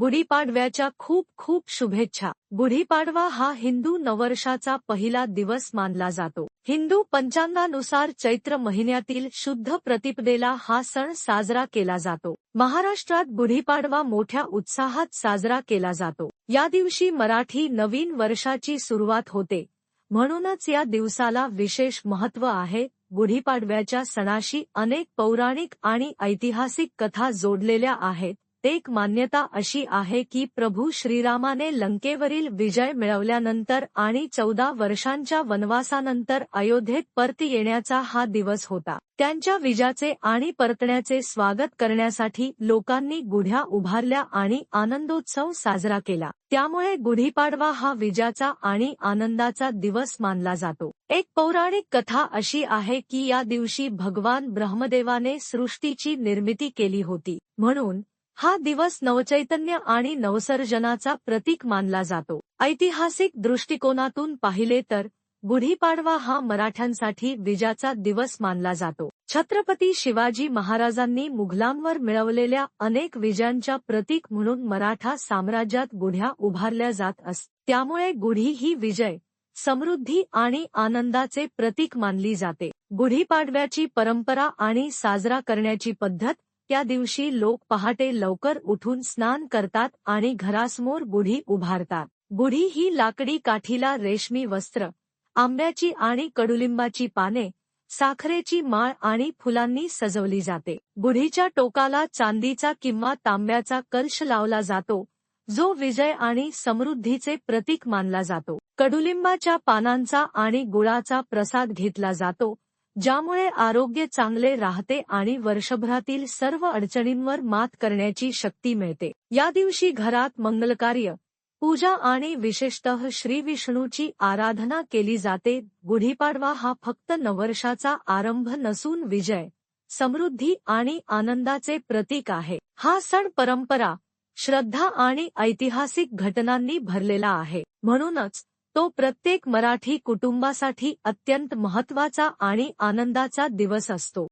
गुढीपाडव्याच्या खूप खूप शुभेच्छा. गुढीपाडवा हा हिंदू नववर्षाचा पहिला दिवस मानला जातो. हिंदू पंचांगानुसार चैत्र महिन्यातील शुद्ध प्रतिपदेला हा सण साजरा केला जातो. महाराष्ट्रात गुढीपाडवा मोठ्या उत्साहात साजरा केला जातो. या दिवशी मराठी नवीन वर्षाची सुरुवात होते. म्हणूनच या दिवसाला विशेष महत्त्व आहे. गुढीपाडव्याच्या सणाशी अनेक पौराणिक आणि ऐतिहासिक कथा जोडलेल्या आहेत. एक मान्यता अशी आहे की प्रभू श्रीरामाने लंकेवरील विजय मिळवल्यानंतर आणि चौदा वर्षांच्या वनवासानंतर अयोध्येत परत येण्याचा हा दिवस होता. त्यांच्या विजाचे आणि परतण्याचे स्वागत करण्यासाठी लोकांनी गुढ्या उभारल्या आणि आनंदोत्सव साजरा केला. त्यामुळे गुढीपाडवा हा विजाचा आणि आनंदाचा दिवस मानला जातो. एक पौराणिक कथा अशी आहे की या दिवशी भगवान ब्रह्मदेवाने सृष्टीची निर्मिती केली होती. म्हणून हा दिवस नवचैतन्य आणि नवसर्जनाचा प्रतीक मानला जातो. ऐतिहासिक दृष्टिकोनातून पाहिले तर गुढीपाडवा हा मराठ्यांसाठी विजाचा दिवस मानला जातो. छत्रपती शिवाजी महाराजांनी मुघलांवर मिळवलेल्या अनेक विजयांच्या प्रतीक म्हणून मराठा साम्राज्यात गुढ्या उभारल्या जात अस त्यामुळे गुढी ही विजय समृद्धी आणि आनंदाचे प्रतीक मानली जाते. गुढीपाडव्याची परंपरा आणि साजरा करण्याची पद्धत त्या दिवशी लोक पहाटे लवकर उठून स्नान करतात आणि घरासमोर गुढी उभारतात. गुढी ही लाकडी काठीला रेशमी वस्त्र आंब्याची आणि कडुलिंबाची पाने साखरेची माळ आणि फुलांनी सजवली जाते. गुढीच्या टोकाला चांदीचा किंवा तांब्याचा कलश लावला जातो जो विजय आणि समृद्धीचे प्रतीक मानला जातो. कडुलिंबाच्या पानांचा आणि गुळाचा प्रसाद घेतला जातो ज्यामुळे आरोग्य चांगले राहते आणि वर्षभरातील सर्व अडचणींवर मात करण्याची शक्ती मिळते. या दिवशी घरात मंगलकार्य पूजा आणि विशेषतः श्री विष्णूची आराधना केली जाते. गुढीपाडवा हा फक्त नववर्षाचा आरंभ नसून विजय समृद्धी आणि आनंदाचे प्रतीक आहे. हा सण परंपरा श्रद्धा आणि ऐतिहासिक घटनांनी भरलेला आहे. म्हणूनच तो प्रत्येक मराठी कुटुंबासाठी अत्यंत महत्त्वाचा आणि आनंदाचा दिवस असतो.